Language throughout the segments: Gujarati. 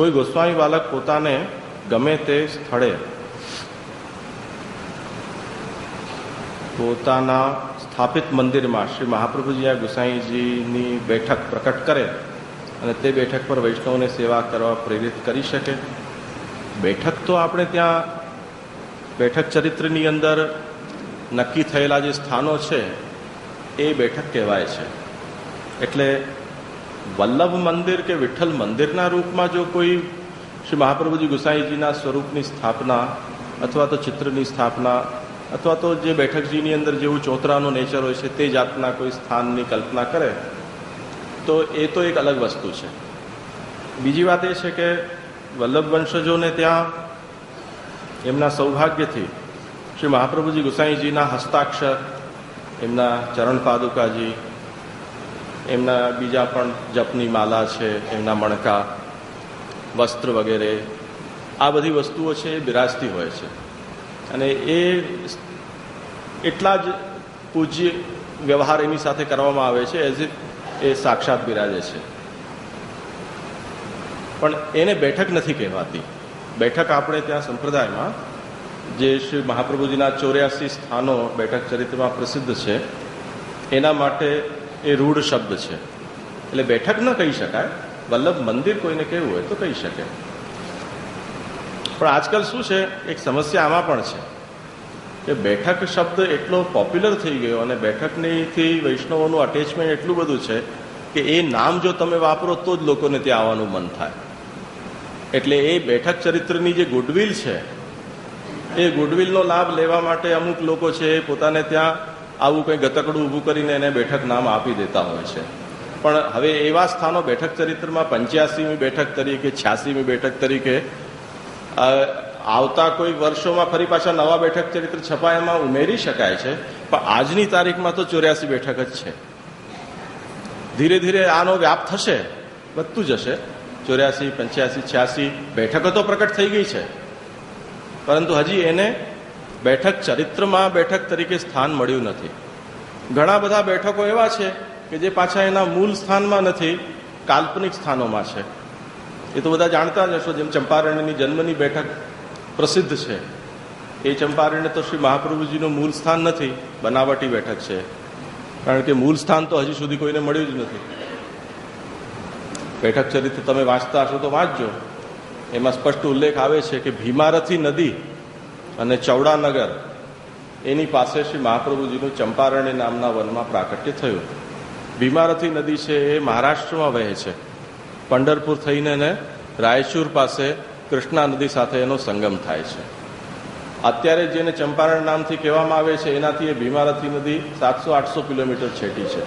કોઈ ગોસ્વામી બાલક પોતાને ગમે તે સ્થળે પોતાના સ્થાપિત મંદિરમાં શ્રી મહાપ્રભુજી ગુસાઈજીની બેઠક પ્રકટ કરે અને તે બેઠક પર વૈષ્ણવને સેવા કરવા પ્રેરિત કરી શકે. બેઠક તો આપણે ત્યાં બેઠક ચરિત્રની અંદર નક્કી થયેલા જે સ્થાનો છે, એ બેઠક કહેવાય છે. એટલે વલ્લભ મંદિર કે વિઠ્ઠલ મંદિરના રૂપમાં જો કોઈ શ્રી મહાપ્રભુજી ગુસાઈજીના સ્વરૂપની સ્થાપના અથવા તો ચિત્રની સ્થાપના અથવા તો જે બેઠકજીની અંદર જેવું ચોતરાનું નેચર હોય છે તે જાતના કોઈ સ્થાનની કલ્પના કરે, તો એ તો એક અલગ વસ્તુ છે. બીજી વાત એ છે કે વલ્લભ વંશજોને ત્યાં એમના સૌભાગ્યથી શ્રી મહાપ્રભુજી ગુસાઈજીના હસ્તાક્ષર, એમના ચરણ પાદુકાજી એમના બીજા પણ જપની માલા છે, એમના મણકા, વસ્ત્ર વગેરે. આ બધી વસ્તુઓ છે એ બિરાજતી હોય છે. અને એ એટલા જ પૂજ્ય વ્યવહાર એની સાથે કરવામાં આવે છે એઝ ઇફ એ સાક્ષાત બિરાજે છે. પણ એને બેઠક નથી કહેવાતી. બેઠક આપણે ત્યાં સંપ્રદાયમાં, જે શ્રી મહાપ્રભુજીના ચોર્યાસી સ્થાનો બેઠક ચરિત્રમાં પ્રસિદ્ધ છે, એના માટે એ રૂઢ શબ્દ છે. એટલે બેઠક ન કહી શકાય, વલ્લભ મંદિર કોઈને કહેવું હોય તો કહી શકે. પણ આજકાલ શું છે, એક સમસ્યા આમાં પણ છે, કે બેઠક શબ્દ એટલો પોપ્યુલર થઈ ગયો અને બેઠકનીથી વૈષ્ણવોનું અટેચમેન્ટ એટલું બધું છે, કે એ નામ જો તમે વાપરો તો જ લોકોને ત્યાં આવવાનું મન થાય. એટલે એ બેઠક ચરિત્રની જે ગુડવિલ છે, એ ગુડવિલનો લાભ લેવા માટે અમુક લોકો છે પોતાને ત્યાં આવું કંઈ ગતકડું ઊભું કરીને એને બેઠક નામ આપી દેતા હોય છે. પણ હવે એવા સ્થાનો બેઠક ચરિત્રમાં પંચ્યાસીમી બેઠક તરીકે, છ્યાસીમી બેઠક તરીકે આવતા કોઈ વર્ષોમાં ફરી પાછા નવા બેઠક ચરિત્ર છપાયામાં ઉમેરી શકાય છે, પણ આજની તારીખમાં તો ચોર્યાસી બેઠક જ છે. ધીરે ધીરે આનો વ્યાપ થશે, વધતું જશે. ચોર્યાસી, પંચ્યાસી, છ્યાસી બેઠકો તો પ્રકટ થઈ ગઈ છે. પરંતુ હજી એને બેઠક ચરિત્રમાં બેઠક તરીકે સ્થાન મળ્યું નથી. ઘણા બધા બેઠકો એવા છે કે જે પાછા એના મૂળ સ્થાનમાં નથી, કાલ્પનિક સ્થાનોમાં છે. એ તો બધા જાણતા જ હશો, જેમ ચંપારણ્યની જન્મની બેઠક પ્રસિદ્ધ છે. એ ચંપારણ્ય તો શ્રી મહાપ્રભુજીનું મૂળ સ્થાન નથી, બનાવટી બેઠક છે. કારણ કે મૂળ સ્થાન તો હજી સુધી કોઈને મળ્યું જ નથી. બેઠક ચરિત્ર તમે વાંચતા હશો તો વાંચજો. એમાં સ્પષ્ટ ઉલ્લેખ આવે છે કે ભીમારથી નદી અને ચૌડાનગર, એની પાસે શ્રી મહાપ્રભુજીનું ચંપારણ્ય નામના વનમાં પ્રાકટ્ય થયું. ભીમારથી નદી છે એ મહારાષ્ટ્રમાં વહે છે. પંઢરપુર થઈને ને રાયચુર પાસે કૃષ્ણા નદી સાથે એનો સંગમ થાય છે. અત્યારે જેને ચંપારણ નામથી કહેવામાં આવે છે, એનાથી એ ભીમારથી નદી સાતસો આઠસો કિલોમીટર છેટી છે.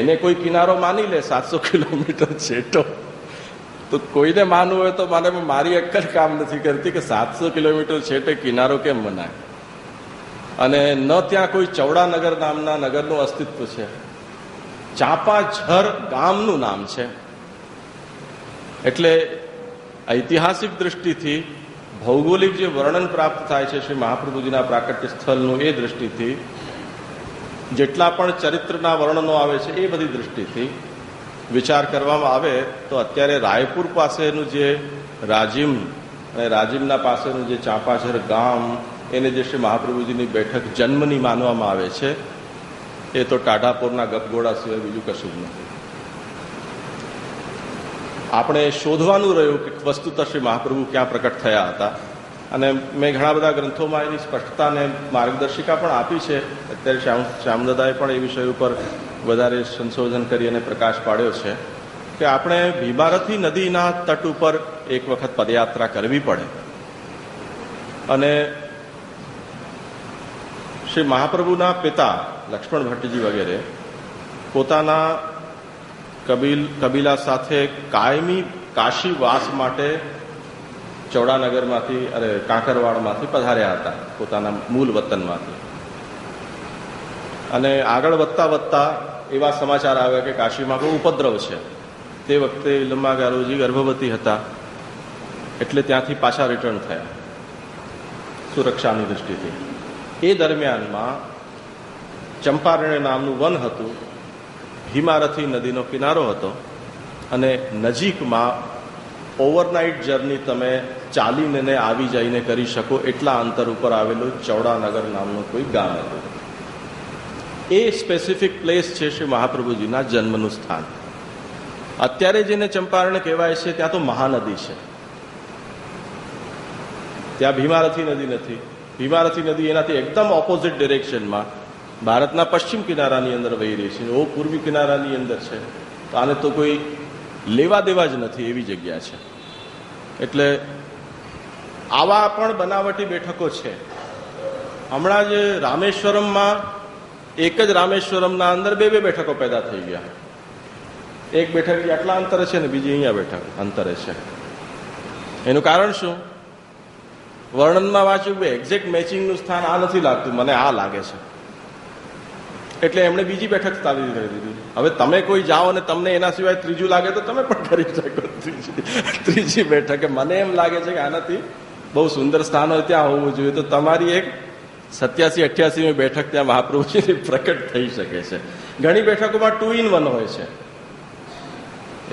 એને કોઈ કિનારો માની લે સાતસો કિલોમીટર છેટો. તો કોઈને માનવું હોય તો મને મારી એક જ કામ નથી કરતી કે સાતસો કિલોમીટર છેટે કિનારો કેમ મનાય અને ન ત્યાં કોઈ ચૌડાનગર નામના નગરનું અસ્તિત્વ છે. ચાંપાઝર ગામનું નામ છે. એટલે ઐતિહાસિક દૃષ્ટિથી ભૌગોલિક જે વર્ણન પ્રાપ્ત થાય છે શ્રી મહાપ્રભુજીના પ્રાકટ્ય સ્થળનું એ દૃષ્ટિથી જેટલા પણ ચરિત્રના વર્ણનો આવે છે એ બધી દૃષ્ટિથી વિચાર કરવામાં આવે તો અત્યારે રાયપુર પાસેનું જે રાજીમ અને રાજીમના પાસેનું જે ચાંપાઝર ગામ, એને જે શ્રી મહાપ્રભુજીની બેઠક જન્મની માનવામાં આવે છે, એ તો ટાઢાપુરના ગપગોળા સિવાય બીજું કશું જ નથી. આપણે શોધવાનું રહ્યું કે વસ્તુતઃ શ્રી મહાપ્રભુ ક્યાં પ્રકટ થયા હતા. અને મેં ઘણા બધા ગ્રંથોમાં એની સ્પષ્ટતા અને માર્ગદર્શિકા પણ આપી છે. અત્યારે શ્યામ શ્યામદાદાએ પણ એ વિષય ઉપર વધારે સંશોધન કરી અને પ્રકાશ પાડ્યો છે કે આપણે ભીમારથી નદીના તટ ઉપર એક વખત પદયાત્રા કરવી પડે. અને શ્રી મહાપ્રભુના પિતા લક્ષ્મણ ભટ્ટજી વગેરે પોતાના કબીલ, કબીલા સાથે કાયમી કાશી વાસ માટે ચૌડાનગરમાંથી અરે કાંકરવાડમાંથી પધાર્યા હતા, પોતાના મૂળ વતનમાંથી. અને આગળ વધતા વધતા એવા સમાચાર આવ્યા કે કાશીમાં કોઈ ઉપદ્રવ છે. તે વખતે લંબા ગારોજી ગર્ભવતી હતા. એટલે ત્યાંથી પાછા રિટર્ન થયા. સુરક્ષાની દૃષ્ટિથી એ દરમિયાનમાં ચંપારણ્ય નામનું વન હતું. હિમારથી નદીનો કિનારો હતો. અને નજીકમાં ઓવરનાઇટ જર્ની તમે ચાલીને આવી જઈને કરી શકો એટલા અંતર ઉપર આવેલું ચૌડાનગર નામનું કોઈ ગામ હતું. એ સ્પેસિફિક પ્લેસ છે શ્રી મહાપ્રભુજીના જન્મનું સ્થાન. અત્યારે જેને ચંપારણ કહેવાય છે, ત્યાં તો મહાનદી છે. ત્યાં ભીમારથી નદી નથી. ભીમારથી નદી એનાથી એકદમ ઓપોઝિટ ડિરેક્શનમાં ભારતના પશ્ચિમ કિનારાની અંદર વહી રહી છે ઓ પૂર્વી કિનારાની અંદર છે. તો આને તો કોઈ લેવા દેવા જ નથી એવી જગ્યા છે. એટલે આવા પણ બનાવટી બેઠકો છે. હમણાં જ રામેશ્વરમમાં એક જ રામેશ્વરમના અંદર બે બે બેઠકો પેદા થઈ ગયા. એક બેઠક આટલા અંતરે છે ને બીજી અહીંયા બેઠક અંતરે છે. એનું કારણ શું? વર્ણનમાં વાંચ્યું કે એક્ઝેક્ટ મેચિંગનું સ્થાન આ નથી લાગતું, મને આ લાગે છે. એટલે એમણે બીજી બેઠક સ્થાપિત કરી દીધી. હવે તમે કોઈ જાઓ અને તમને એના સિવાય ત્રીજું લાગે તો તમે પણ કરી શકો ત્રીજી ત્રીજી બેઠક. મને એમ લાગે છે કે આનાથી બહુ સુંદર સ્થાન હોય, ત્યાં હોવું જોઈએ. તો તમારી એક સત્યાસી, અઠ્યાસીમી બેઠક ત્યાં મહાપ્રભુજીની પ્રકટ થઈ શકે છે. ઘણી બેઠકોમાં ટુ ઇન વન હોય છે.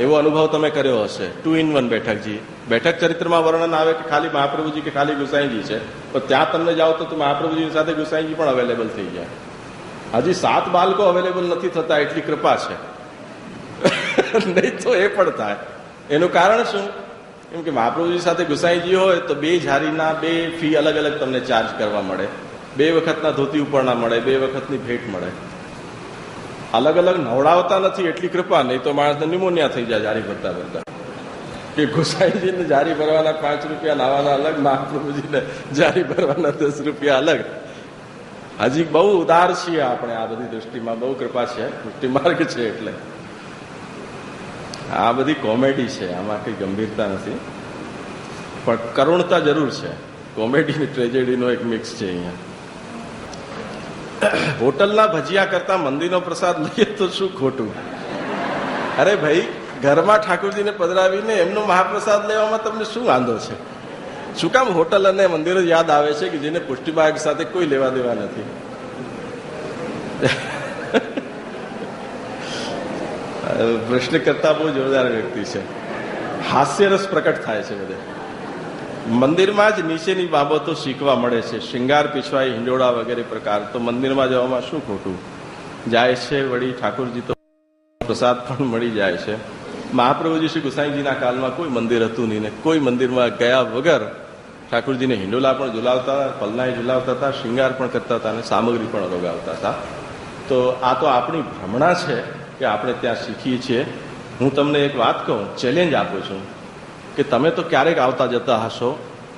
એવો અનુભવ તમે કર્યો હશે. ટુ ઇન વન બેઠકજી. બેઠક ચરિત્રમાં વર્ણન આવે કે ખાલી મહાપ્રભુજી કે ખાલી ગુસાઈજી છે? તો ત્યાં તમને જાઓ તો મહાપ્રભુજીની સાથે ગુસાઈજી પણ અવેલેબલ થઈ જાય. હજી સાત બાળકો અવેલેબલ નથી થતા, એટલી કૃપા છે. નહીં તો એ પણ થાય. એનું કારણ શું? કેમ કે મહાપ્રભુજી સાથે ગુસાઈજી હોય તો બે જારીના, બે ફી અલગ અલગ તમને ચાર્જ કરવા મળે. બે વખતના ધોતી ઉપરના મળે, બે વખતની ભેટ મળે. અલગ અલગ નવડાવતા નથી એટલી કૃપા, નહીં તો માણસને ન્યુમોનિયા થઈ જાય જારી ભરતા ભરતા. કે ગુસાઈજીને જારી ભરવાના પાંચ રૂપિયા નાવાના અલગ, મહાપ્રભુજીને જારી ભરવાના દસ રૂપિયા અલગ. હજી બહુ ઉદાર છીએ આપણે આ બધી દૃષ્ટિમાં, બહુ કૃપા છે, પુષ્ટિ માર્ગ છે એટલે. આ બધી કોમેડી છે, આમાં કઈ ગંભીરતા નથી. પણ કરુણતા જરૂર છે. કોમેડી ટ્રેજેડીનો એક મિક્સ છે અહીંયા. હોટલના ભજીયા કરતા મંદિરનો પ્રસાદ લઈએ તો શું ખોટું? અરે ભાઈ, ઘરમાં ઠાકોરજીને પધરાવીને એમનો મહાપ્રસાદ લેવામાં તમને શું વાંધો છે? શું કામ હોટલ અને મંદિરો યાદ આવે છે કે જેને પુષ્ટિમાર્ગ સાથે કોઈ લેવા દેવા નથી? પ્રશ્ન કરતા બહુ જોરદાર વ્યક્તિ છે. હાસ્યરસ પ્રકટ થાય છે બધે. મંદિરમાં જ નીચેની બાબતો શીખવા મળે છે. શિંગાર, પીછવાઈ, હિંડોળા વગેરે પ્રકાર. તો મંદિરમાં જવામાં શું ખોટું? જાય છે વળી ઠાકોરજી તો પ્રસાદ પણ મળી જાય છે. મહાપ્રભુજી શ્રી ગુસાઈજીના કાલમાં કોઈ મંદિર હતું નહીં ને કોઈ મંદિરમાં ગયા વગર ઠાકોરજીને હિંડોલા પણ ઝુલાવતા હતા પલનાય ઝુલાવતા હતા, શિંગાર પણ કરતા હતા અને સામગ્રી પણ રોગાવતા હતા. તો આ તો આપણી ભ્રમણા છે કે આપણે ત્યાં શીખીએ છીએ. હું તમને એક વાત કહું, ચેલેન્જ આપું છું. કે તમે તો ક્યારેક આવતા જતા હશો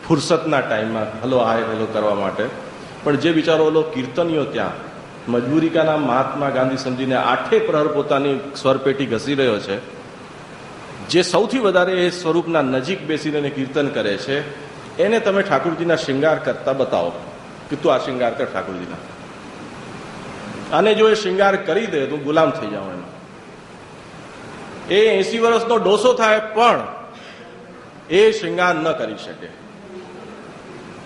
ફુરસતના ટાઈમમાં, હલો આય હલો કરવા માટે. પણ જે બિચારો ઓલો કીર્તનીઓ ત્યાં. મજબૂરી મહાત્મા ગાંધી સમજીને આઠે પ્રહર પોતાની સ્વરપેટી ઘસી રહ્યો છે. જે સૌથી વધારે એ સ્વરૂપના નજીક બેસીને કીર્તન કરે છે, એને તમે ઠાકુરજીના શિંગાર કરતા બતાવો કે તું આ શિંગાર કર ઠાકુરજીના. અને જો એ શિંગાર કરી દે તો ગુલામ થઈ જાઓ એનો એ એસી વર્ષનો ડોસો થાય, પણ એ શૃંગાર ન કરી શકે.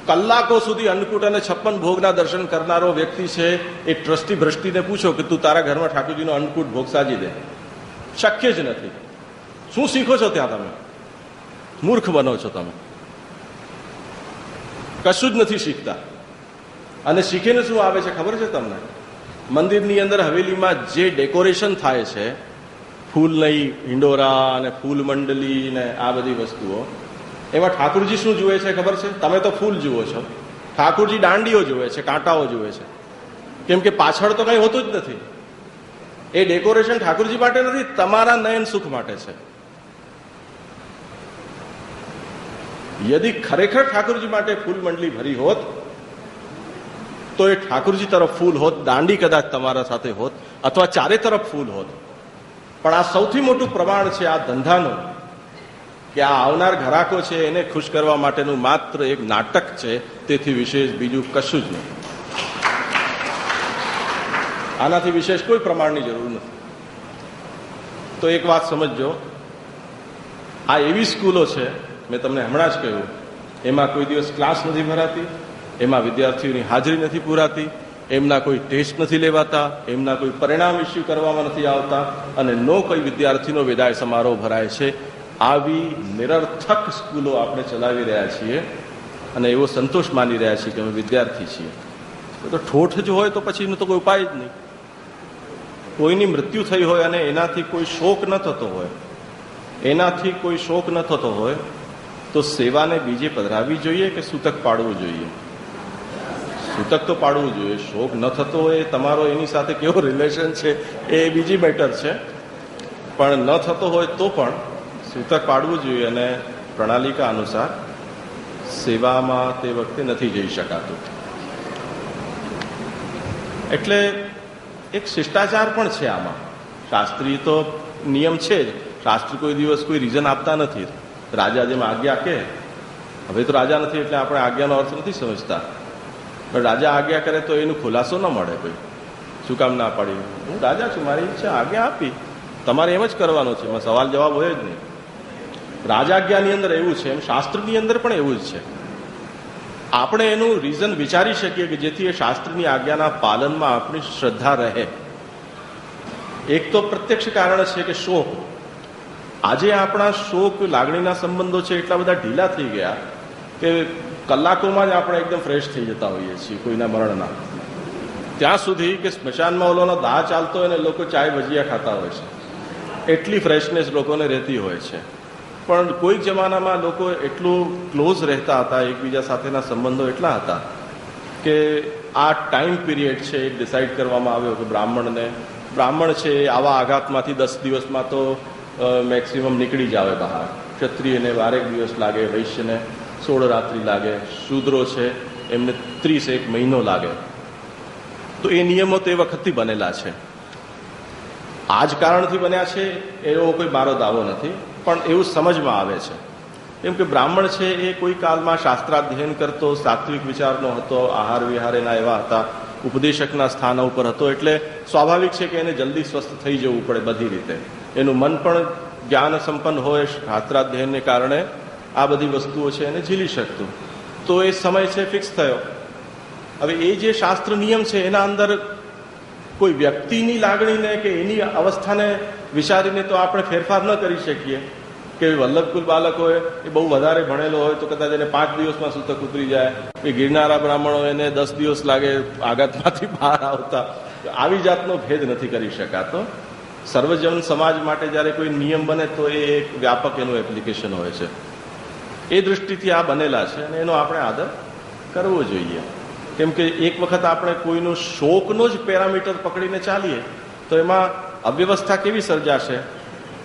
કલાકો સુધી અન્નકૂટ અને છપ્પન ભોગના દર્શન કરનારો વ્યક્તિ છે એ ટ્રસ્ટી ભ્રષ્ટીને પૂછો કે તું તારા ઘરમાં ઠાકોરજીનો અન્નકૂટ ભોગ સાજી દે. શક્ય જ નથી. શું શીખો છો ત્યાં તમે? મૂર્ખ બનો છો તમે. કશું જ નથી શીખતા. અને શીખીને શું આવે છે ખબર છે તમને? મંદિરની અંદર હવેલીમાં જે ડેકોરેશન થાય છે ફૂલ નહીં હિંડોરા અને ફૂલ મંડલી ને આ બધી વસ્તુઓ. એમાં ઠાકુરજી શું જુએ છે ખબર છે? તમે તો ફૂલ જુઓ છો. ઠાકુરજી દાંડીઓ જુએ છે, કાંટાઓ જુએ છે. કેમ કે પાછળ તો કંઈ હોતું જ નથી. એ ડેકોરેશન ઠાકુરજી માટે નથી, તમારા નયન સુખ માટે છે. યદિ ખરેખર ઠાકુરજી માટે ફૂલ મંડલી ભરી હોત, તો એ ઠાકુરજી તરફ ફૂલ હોત, દાંડી કદાચ તમારા સાથે હોત, અથવા ચારે તરફ ફૂલ હોત. પણ આ સૌથી મોટું પ્રમાણ છે આ ધંધાનું, કે આ આવનાર ઘરાકો છે એને ખુશ કરવા માટેનું માત્ર એક નાટક છે, તેથી વિશેષ બીજું કશું જ નહીં. આનાથી વિશેષ કોઈ પ્રમાણની જરૂર નથી. તો એક વાત સમજજો, આ એવી સ્કૂલો છે, મેં તમને હમણાં જ કહ્યું, એમાં કોઈ દિવસ ક્લાસ નથી ભરાતી, એમાં વિદ્યાર્થીઓની હાજરી નથી પૂરાતી એમના કોઈ ટેસ્ટ નથી લેવાતા, એમના કોઈ પરિણામ ઇસ્યુ કરવામાં નથી આવતા અને નો કોઈ વિદ્યાર્થીનો વિદાય સમારોહ ભરાય છે. આવી નિરર્થક સ્કૂલો આપણે ચલાવી રહ્યા છીએ અને એવો સંતોષ માની રહ્યા છીએ કે અમે વિદ્યાર્થી છીએ. તો ઠોઠ જ હોય તો પછી એનો તો કોઈ ઉપાય જ નહીં. કોઈની મૃત્યુ થઈ હોય અને એનાથી કોઈ શોક ન થતો હોય, એનાથી કોઈ શોક ન થતો હોય, તો સેવાને બીજે પધરાવી જોઈએ કે સૂતક પાડવું જોઈએ? સૂતક તો પાડવું જોઈએ, શોક ન થતો હોય તમારો એની સાથે કેવો રિલેશન છે એ બીજી મેટર છે. પણ ન થતો હોય તો પણ સૂતક પાડવું જોઈએ અને પ્રણાલિકા અનુસાર સેવામાં તે વખતે નથી જઈ શકાતું. એટલે એક શિષ્ટાચાર પણ છે આમાં. શાસ્ત્રી તો નિયમ છે જ. શાસ્ત્રી કોઈ દિવસ કોઈ રીઝન આપતા નથી. રાજા જેમ આજ્ઞા કે હવે તો રાજા નથી એટલે આપણે આજ્ઞાનો અર્થ નથી સમજતા. પણ રાજા આજ્ઞા કરે તો એનો ખુલાસો ન મળે કોઈ. શું કામ ના પાડી? હું રાજા છું, મારી ઈચ્છા, આજ્ઞા આપી. તમારે એમ જ કરવાનો છે. એમાં સવાલ જવાબ હોય જ નહીં. રાજાજ્ઞાની અંદર એવું છે, એમ શાસ્ત્રની અંદર પણ એવું જ છે. આપણે એનું રીઝન વિચારી શકીએ કે જેથી એ શાસ્ત્રની આજ્ઞાના પાલનમાં આપણી શ્રદ્ધા રહે. એક તો પ્રત્યક્ષ કારણ છે કે શોક. આજે આપણા શોક લાગણીના સંબંધો છે એટલા બધા ઢીલા થઈ ગયા કે કલાકોમાં જ આપણે એકદમ ફ્રેશ થઈ જતા હોઈએ છીએ, કોઈના મરણના ત્યાં સુધી કે સ્મશાનમાં ઓલોનો દાહ ચાલતો હોય ને લોકો ચાય ભજીયા ખાતા હોય છે. એટલી ફ્રેશનેસ લોકોને રહેતી હોય છે. પણ કોઈક જમાનામાં લોકો એટલું ક્લોઝ રહેતા હતા, એકબીજા સાથેના સંબંધો એટલા હતા કે આ ટાઈમ પીરિયડ છે એ ડિસાઇડ કરવામાં આવ્યો કે બ્રાહ્મણને, બ્રાહ્મણ છે આવા આઘાતમાંથી દસ દિવસમાં તો મેક્સિમમ નીકળી જ આવે બહાર. ક્ષત્રિયને બારેક દિવસ લાગે, વૈશ્યને સોળ રાત્રિ લાગે, શૂદ્રો છે, એમને ત્રીસ એક મહિનો લાગે. તો એ નિયમો તે વખતથી બનેલા છે. આ જ કારણથી બન્યા છે, એવો કોઈ મારો દાવો નથી, પણ એવું સમજમાં આવે છે. કેમ કે બ્રાહ્મણ છે, એ કોઈ કાલમાં શાસ્ત્રાધ્યયન કરતો, સાત્વિક વિચારનો હતો, આહાર વિહાર એના એવા હતા, ઉપદેશકના સ્થાન ઉપર હતો, એટલે સ્વાભાવિક છે કે એને જલ્દી સ્વસ્થ થઈ જવું પડે બધી રીતે. એનું મન પણ જ્ઞાન સંપન્ન હોય, શાસ્ત્રાધ્યયનને કારણે આ બધી વસ્તુઓ છે એને ઝીલી શકતું. તો એ સમય છે ફિક્સ થયો. હવે એ જે શાસ્ત્ર નિયમ છે એના અંદર કોઈ વ્યક્તિની લાગણીને કે એની અવસ્થાને વિચારીને તો આપણે ફેરફાર ન કરી શકીએ. કે વલ્લભકુલ બાલક હોય એ બહુ વધારે ભણેલો હોય તો કદાચ એને પાંચ દિવસમાં સૂતક ઉતરી જાય. એ ગિરનારા બ્રાહ્મણો એને દસ દિવસ લાગે આઘાતમાંથી બહાર આવતા. આવી જાતનો ભેદ નથી કરી શકાતો. સર્વજન સમાજ માટે જ્યારે કોઈ નિયમ બને તો એ એક વ્યાપક એનું એપ્લિકેશન હોય છે. એ દૃષ્ટિથી આ બનેલા છે અને એનો આપણે આદર કરવો જોઈએ. કેમ કે એક વખત આપણે કોઈનો શોકનો જ પેરામીટર પકડીને ચાલીએ, તો એમાં અવ્યવસ્થા કેવી સર્જાશે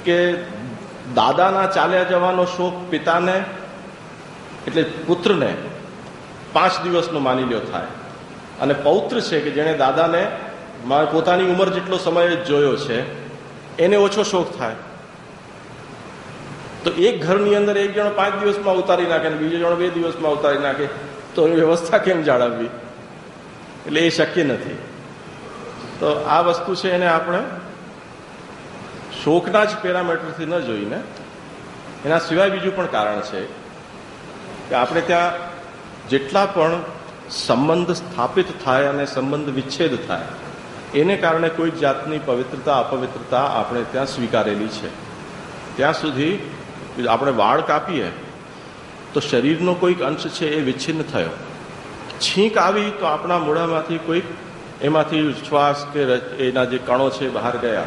કે દાદાના ચાલ્યા જવાનો શોક પિતાને, એટલે પુત્રને પાંચ દિવસનો માની લ્યો થાય. અને પૌત્ર છે કે જેણે દાદાને પોતાની ઉંમર જેટલો સમય જ જોયો છે, એને ઓછો શોખ થાય. તો એક ઘરની અંદર એક જણો પાંચ દિવસમાં ઉતારી નાખે અને બીજો જણો બે દિવસમાં ઉતારી નાખે, તો વ્યવસ્થા કેમ જાળવવી? એટલે એ શક્ય નથી. તો આ વસ્તુ છે એને આપણે શોકના જ પેરામીટરથી ન જોઈને, એના સિવાય બીજું પણ કારણ છે કે આપણે ત્યાં જેટલા પણ સંબંધ સ્થાપિત થાય અને સંબંધ વિચ્છેદ થાય, એને કારણે કોઈ જાતની પવિત્રતા, અપવિત્રતા આપણે ત્યાં સ્વીકારેલી છે. ત્યાં સુધી આપણે વાળ કાપીએ, તો શરીરનો કોઈક અંશ છે એ વિચ્છિન્ન થયો. છીંક આવી તો આપણા મોઢામાંથી કોઈક એમાંથી શ્વાસ કે એના જે કણો છે બહાર ગયા.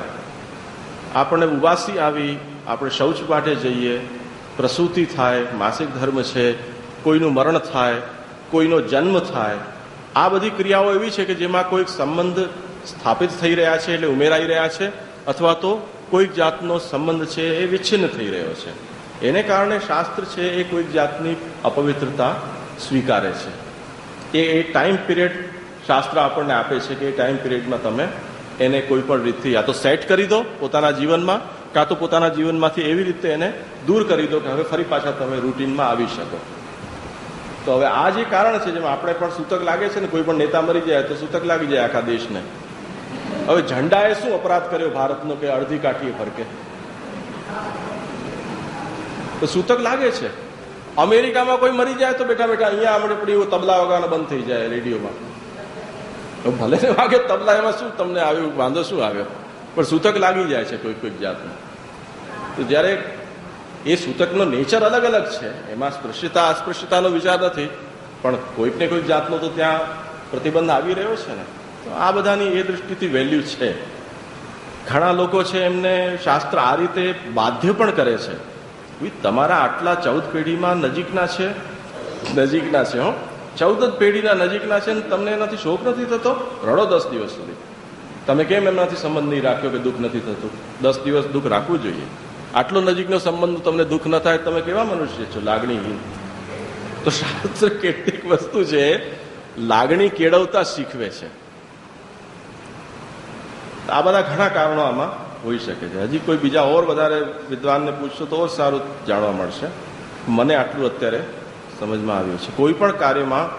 આપણને ઉવાસી આવી, આપણે શૌચ માટે જઈએ, પ્રસૂતિ થાય, માસિક ધર્મ છે, કોઈનું મરણ થાય, કોઈનો જન્મ થાય. આ બધી ક્રિયાઓ એવી છે કે જેમાં કોઈક સંબંધ સ્થાપિત થઈ રહ્યા છે એટલે ઉમેરાઈ રહ્યા છે, અથવા તો કોઈક જાતનો સંબંધ છે એ વિચ્છિન્ન થઈ રહ્યો છે. એને કારણે શાસ્ત્ર છે એ કોઈક જાતની અપવિત્રતા સ્વીકારે છે. એ એ ટાઈમ પિરિયડ શાસ્ત્ર આપણને આપે છે કે એ ટાઈમ પિરિયડમાં તમે એને કોઈ પણ રીતથી યા તો સેટ કરી દો પોતાના જીવનમાં, કાં તો પોતાના જીવનમાંથી એવી રીતે એને દૂર કરી દો કે હવે ફરી પાછા તમે રૂટીનમાં આવી શકો. તો હવે આ જે કારણ છે જેમાં આપણે પણ સૂતક લાગે છે ને કોઈ પણ નેતા મરી જાય તો સૂતક લાગી જાય આખા દેશને. હવે ઝંડાએ શું અપરાધ કર્યો ભારતનો કે અડધી કાઠીએ ફરકે? તો સૂતક લાગે છે. અમેરિકામાં કોઈ મરી જાય તો બેઠા બેઠા અહીંયા આપણે પડી તબલા વગાડવાના બંધ થઈ જાય રેડિયોમાં. ભલે ને વાગે તબલા, એમાં શું તમને આવ્યું વાંધો શું આવ્યો? પણ સૂતક લાગી જાય છે કોઈક કોઈક જાતનું. તો જ્યારે એ સૂતકનો નેચર અલગ અલગ છે, એમાં સ્પૃશ્યતા, અસ્પૃશ્યતાનો વિચાર નથી, પણ કોઈક ને કોઈક જાતનો તો ત્યાં પ્રતિબંધ આવી રહ્યો છે ને. તો આ બધાની એ દૃષ્ટિથી વેલ્યુ છે. ઘણા લોકો છે એમને શાસ્ત્ર આ રીતે બાધ્ય પણ કરે છે. તમારા આટલા ચૌદ પેઢીમાં નજીકના છે? નજીકના છે, હો. ચૌદ જ પેઢીના નજીકના છે ને તમને એનાથી શોખ નથી થતો? રડો દસ દિવસ સુધી. તમે કેમ એમનાથી સંબંધ નહીં રાખ્યો કે દુઃખ નથી થતું? દસ દિવસ દુઃખ રાખવું જોઈએ. આટલો નજીકનો સંબંધ તમને દુઃખ ન થાય તમે કેવા મનુષ્ય છો? લાગણીહીન. તો શાસ્ત્ર કેટલીક વસ્તુ છે, લાગણી કેળવતા શીખવે છે. આ બધા ઘણા કારણો આમાં. હોઈ શકે છે. હજી કોઈ બીજા ઓર વધારે વિદ્વાનને પૂછશો તો ઓર સારું જાણવા મળશે. મને આટલું અત્યારે સમજમાં આવ્યું છે. કોઈ પણ કાર્યમાં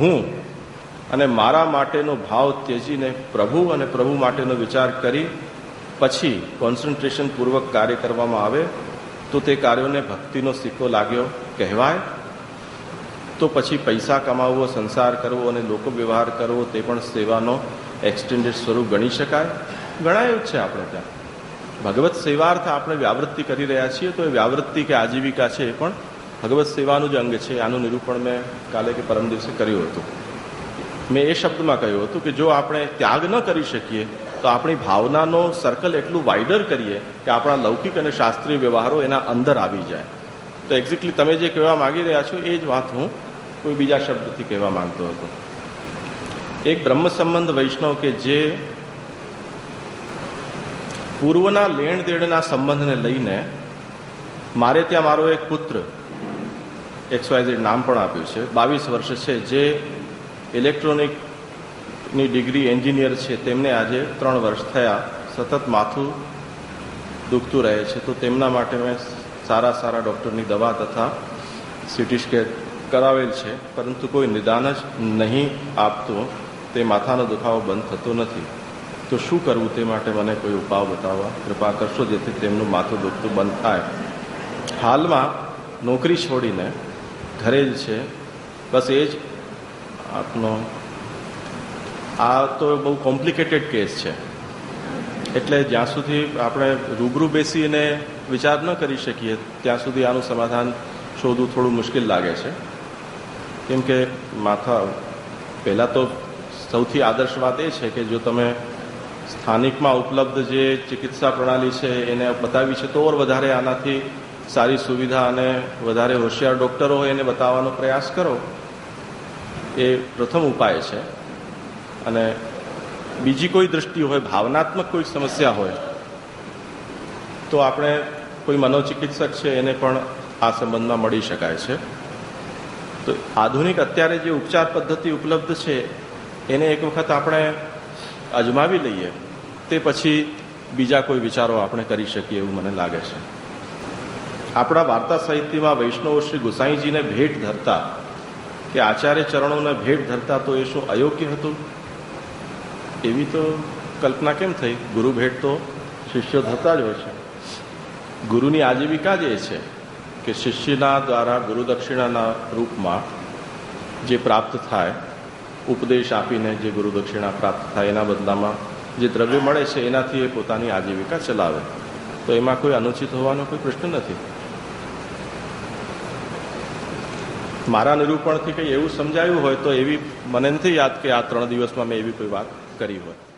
હું અને મારા માટેનો ભાવ ત્યજીને પ્રભુ અને પ્રભુ માટેનો વિચાર કરી પછી કોન્સન્ટ્રેશન પૂર્વક કાર્ય કરવામાં આવે, તો તે કાર્યોને ભક્તિનો સિક્કો લાગ્યો કહેવાય. તો પછી પૈસા કમાવવો, સંસાર કરવો અને લોકો વ્યવહાર કરવો, તે પણ સેવાનો એક્સટેન્ડેડ સ્વરૂપ ગણી શકાય. ગણાયું જ છે આપણે ત્યાં. ભગવત સેવાર્થ આપણે વ્યાવૃત્તિ કરી રહ્યા છીએ, તો એ વ્યાવૃત્તિ કે આજીવિકા છે એ પણ ભગવત સેવાનું જ અંગ છે. આનું નિરૂપણ મેં કાલે કે પરમ દિવસે કર્યું હતું. મેં એ શબ્દમાં કહ્યું હતું કે જો આપણે ત્યાગ ન કરી શકીએ, તો આપણી ભાવનાનો સર્કલ એટલું વાઇડર કરીએ કે આપણા લૌકિક અને શાસ્ત્રીય વ્યવહારો એના અંદર આવી જાય. તો એક્ઝેક્ટલી તમે જે કહેવા માગી રહ્યા છો એ જ વાત હું કોઈ બીજા શબ્દથી કહેવા માંગતો હતો. એક બ્રહ્મ સંબંધ વૈષ્ણવ કે જે પૂર્વના લેણ દેણના સંબંધને લઈને મારે ત્યાં મારો એક પુત્ર એક્સવાયઝેડ નામ પણ આપ્યું છે. બાવીસ વર્ષ છે. જે ઇલેક્ટ્રોનિકની ડિગ્રી એન્જિનિયર છે. તેમને આજે ત્રણ વર્ષ થયા. સતત માથું દુખતું રહે છે. તો તેમના માટે મેં સારા સારા ડૉક્ટરની દવા તથા સિટી સ્કેન કરાવેલ છે. પરંતુ કોઈ નિદાન જ નહીં આપતો. તે માથાનો દુખાવો બંધ થતો નથી. તો શું કરવું તે માટે મને કોઈ ઉપાવ બતાવવા? કૃપા કરશો જેથી તેમનું માથું દુખતું બંધ થાય. હાલમાં નોકરી છોડીને ઘરે જ છે. બસ એ જ આપનો આ તો બહુ કોમ્પ્લિકેટેડ કેસ છે. એટલે જ્યાં સુધી આપણે રૂબરૂ બેસીને વિચાર ન કરી શકીએ, ત્યાં સુધી આનું સમાધાન શોધવું થોડું મુશ્કેલ લાગે છે. કેમ કે માથા પહેલાં તો સૌથી આદર્શ વાત એ છે કે જો તમે સ્થાનિકમાં ઉપલબ્ધ જે ચિકિત્સા પ્રણાલી છે એને બતાવી છે, તો ઓર વધારે આનાથી સારી સુવિધા અને વધારે હોશિયાર ડૉક્ટરો હોય એને બતાવવાનો પ્રયાસ કરો, એ પ્રથમ ઉપાય છે. અને બીજી કોઈ દૃષ્ટિ હોય, ભાવનાત્મક કોઈ સમસ્યા હોય, તો આપણે કોઈ મનોચિકિત્સક છે એને પણ આ સંબંધમાં મળી શકાય છે. તો આધુનિક અત્યારે જે ઉપચાર પદ્ધતિ ઉપલબ્ધ છે, એને એક વખત આપણે અજમાવી લઈએ, તે પછી બીજા કોઈ વિચારો આપણે કરી શકીએ એવું મને લાગે છે. આપણા વાર્તા સાહિત્યમાં વૈષ્ણવો શ્રી ગુસાઈજીને ભેટ ધરતા કે આચાર્ય ચરણોને ભેટ ધરતા તો એ શું અયોગ્ય હતું? એવી તો કલ્પના કેમ થઈ? ગુરુ ભેટ તો શિષ્યો ધરતા જ હોય છે. ગુરુની આજીવિકા જ એ છે કે શિષ્યના દ્વારા ગુરુદક્ષિણાના રૂપમાં જે પ્રાપ્ત થાય ઉપદેશ આપીને જે ગુરુ દક્ષિણા પ્રાપ્ત થાય એના બદલામાં જે દ્રવ્ય મળે છે એનાથી એ પોતાની આજીવિકા ચલાવે. તો એમાં કોઈ અનુચિત હોવાનો કોઈ પ્રશ્ન નથી. મારા નિરૂપણથી કંઈ એવું સમજાયું હોય તો એવી મને નથી યાદ કે આ ત્રણ દિવસમાં મેં એવી કોઈ વાત કરી હોય.